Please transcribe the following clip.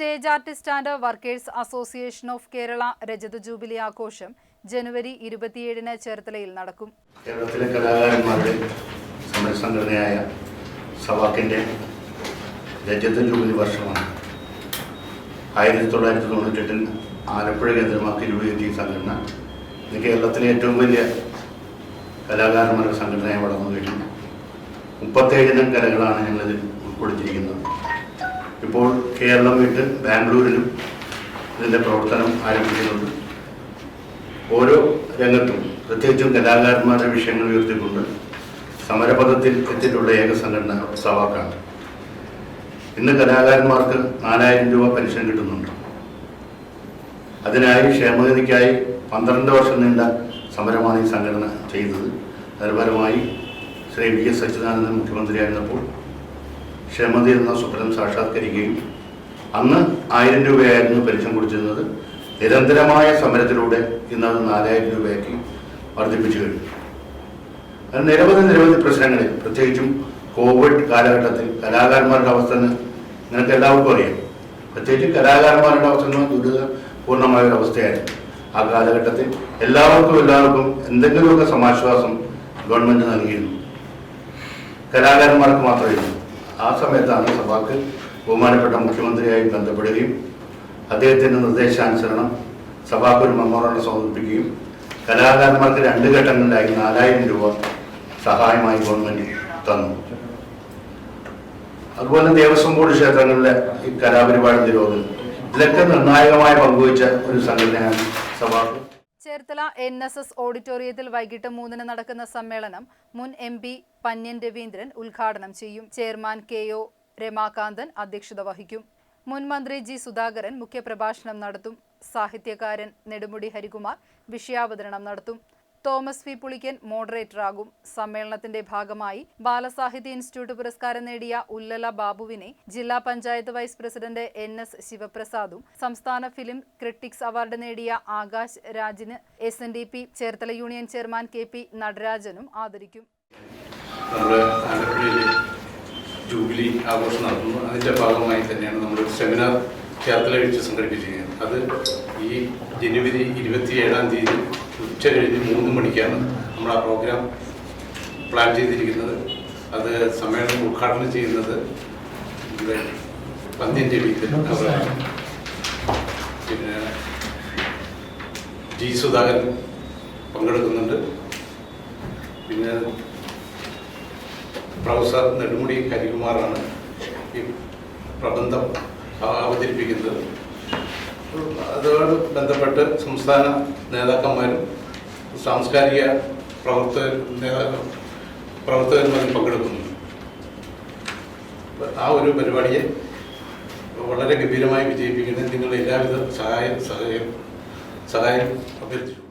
Stage artiste and workers association of Kerala രജത jubilee ആഘോഷം ജനുവരി ഇരുപത്തിയേഴിന് ചേർത്തലയിൽ നടക്കും. കേരളത്തിലെ കലാകാരന്മാരുടെ സമരസംഘടനയായ സവാക്കിന്റെ രജത ജൂബിലി വർഷമാണ്. ആയിരത്തി തൊള്ളായിരത്തി തൊണ്ണൂറ്റെട്ടിൽ ആലപ്പുഴ കേന്ദ്രമാക്കി രൂപീകരിച്ച ഈ സംഘടന ഇത് കേരളത്തിലെ ഏറ്റവും വലിയ കലാകാരന്മാരുടെ സംഘടനയായി വളർന്നു കഴിഞ്ഞു മുപ്പത്തേഴിനം കലകളാണ് ഞങ്ങളിതിൽ ഉൾപ്പെടുത്തിയിരിക്കുന്നത് ഇപ്പോൾ കേരളം വിട്ട് ബാംഗ്ലൂരിലും ഇതിന്റെ പ്രവർത്തനം ആരംഭിക്കുന്നുണ്ട്. ഓരോ രംഗത്തും പ്രത്യേകിച്ചും കലാകാരന്മാരുടെ വിഷയങ്ങൾ ഉയർത്തിക്കൊണ്ട് സമരപഥത്തിൽ എത്തിയിട്ടുള്ള ഏക സംഘടന സവാക്കാണ്. ഇന്ന് കലാകാരന്മാർക്ക് നാലായിരം രൂപ പെൻഷൻ കിട്ടുന്നുണ്ട്. അതിനായി ക്ഷേമനിധിക്കായി പന്ത്രണ്ട് വർഷം നീണ്ട സമരമാണ് ഈ സംഘടന ചെയ്തത് ഫലമായി ശ്രീ വി എസ് അച്യുതാനന്ദൻ മുഖ്യമന്ത്രിയായിരുന്നപ്പോൾ ക്ഷേമനിധി എന്ന സ്വപ്നം സാക്ഷാത്കരിക്കുകയും അന്ന് ആയിരം രൂപയായിരുന്നു പെൻഷൻ കുടിച്ചിരുന്നത് നിരന്തരമായ സമരത്തിലൂടെ ഇന്ന് അത് നാലായിരം രൂപയാക്കി വർദ്ധിപ്പിച്ചു കഴിഞ്ഞു. അത് നിരവധി നിരവധി പ്രശ്നങ്ങളിൽ പ്രത്യേകിച്ചും കോവിഡ് കാലഘട്ടത്തിൽ കലാകാരന്മാരുടെ അവസ്ഥ നിനക്ക് എല്ലാവർക്കും അറിയാം. പ്രത്യേകിച്ച് കലാകാരന്മാരുടെ അവസ്ഥ ദുരിതപൂർണമായ ഒരു അവസ്ഥയായിരുന്നു. ആ കാലഘട്ടത്തിൽ എല്ലാവർക്കും എല്ലാവർക്കും എന്തെങ്കിലുമൊക്കെ സമാശ്വാസം ഗവൺമെന്റ് നൽകിയിരുന്നു. കലാകാരന്മാർക്ക് മാത്രമായിരുന്നു ആ സമയത്താണ് സഭാക്ക് ബഹുമാനപ്പെട്ട മുഖ്യമന്ത്രിയായി ബന്ധപ്പെടുകയും അദ്ദേഹത്തിന്റെ നിർദ്ദേശാനുസരണം സഭാക്ക് ഒരു മെമ്മോറണ്ടം സമർപ്പിക്കുകയും കലാകാരന്മാർക്ക് രണ്ട് ഘട്ടങ്ങളിലായി നാലായിരം രൂപ സഹായമായി ഗവൺമെന്റ് തന്നു. അതുപോലെ ദേവസ്വം ബോർഡ് ക്ഷേത്രങ്ങളിലെ ഈ കലാപരിപാടി നിരോധനം. ഇതിലൊക്കെ നിർണായകമായി പങ്കുവച്ച ഒരു സംഘടനയാണ് സഭാക്ക് ചേർത്തല എൻ എസ് എസ് ഓഡിറ്റോറിയത്തിൽ വൈകിട്ട് മൂന്നിന് നടക്കുന്ന സമ്മേളനം മുൻ എം പി പന്യൻ രവീന്ദ്രൻ ഉദ്ഘാടനം ചെയ്യും. ചെയർമാൻ കെ ഒ രമാകാന്തൻ അധ്യക്ഷത വഹിക്കും. മുൻ മന്ത്രി ജി സുധാകരൻ മുഖ്യപ്രഭാഷണം നടത്തും. സാഹിത്യകാരൻ നെടുമുടി ഹരികുമാർ വിഷയാവതരണം നടത്തും. തോമസ് വി. പുളിക്കൻ മോഡറേറ്റർ മോഡറേറ്ററാകും. സമ്മേളനത്തിന്റെ ഭാഗമായി ബാലസാഹിത്യ ഇൻസ്റ്റിറ്റ്യൂട്ട് പുരസ്കാരം നേടിയ ഉല്ലല ബാബുവിനെ ജില്ലാ panchayat vice president N. S. ശിവപ്രസാദും സംസ്ഥാന ഫിലിം ക്രിട്ടിക്സ് അവാർഡ് നേടിയ Akash രാജിന് S. N. D. P Cherthala union chairman K. P. നടരാജനും ആദരിക്കും. ജൂബിലി ആഘോഷം നടത്തുന്നു. അതിന്റെ ഭാഗമായി തന്നെയാണ് നമ്മളൊരു സെമിനാർ ചേർത്തല വെച്ച് സംഘടിപ്പിച്ചിരിക്കുന്നത്. അത് ഈ ജനുവരി ഇരുപത്തി ഏഴാം തീയതി ഉച്ച കഴിഞ്ഞ് മൂന്ന് മണിക്കാണ് നമ്മൾ ആ പ്രോഗ്രാം പ്ലാൻ ചെയ്തിരിക്കുന്നത്. അത് സമ്മേളനം ഉദ്ഘാടനം ചെയ്യുന്നത് നമ്മുടെ പന്ത്യൻ പിന്നെ ജി സുധാകരൻ പങ്കെടുക്കുന്നുണ്ട്. പിന്നെ പ്രൊഫസർ നെടുമുടി കരികുമാറാണ് ഈ പ്രബന്ധം അവ- അവതരിപ്പിക്കുന്നത്. അതോട് ബന്ധപ്പെട്ട് സംസ്ഥാന നേതാക്കന്മാരും സാംസ്കാരിക പ്രവർത്തകർ നേതാക്കൾ അതിൽ പങ്കെടുക്കുന്നുണ്ട് അപ്പൊ ആ ഒരു പരിപാടിയെ വളരെ ഗംഭീരമായി വിജയിപ്പിക്കുന്നതിന് നിങ്ങളുടെ എല്ലാവിധ സഹായം സഹായം സഹായം അഭ്യർത്ഥിച്ചു.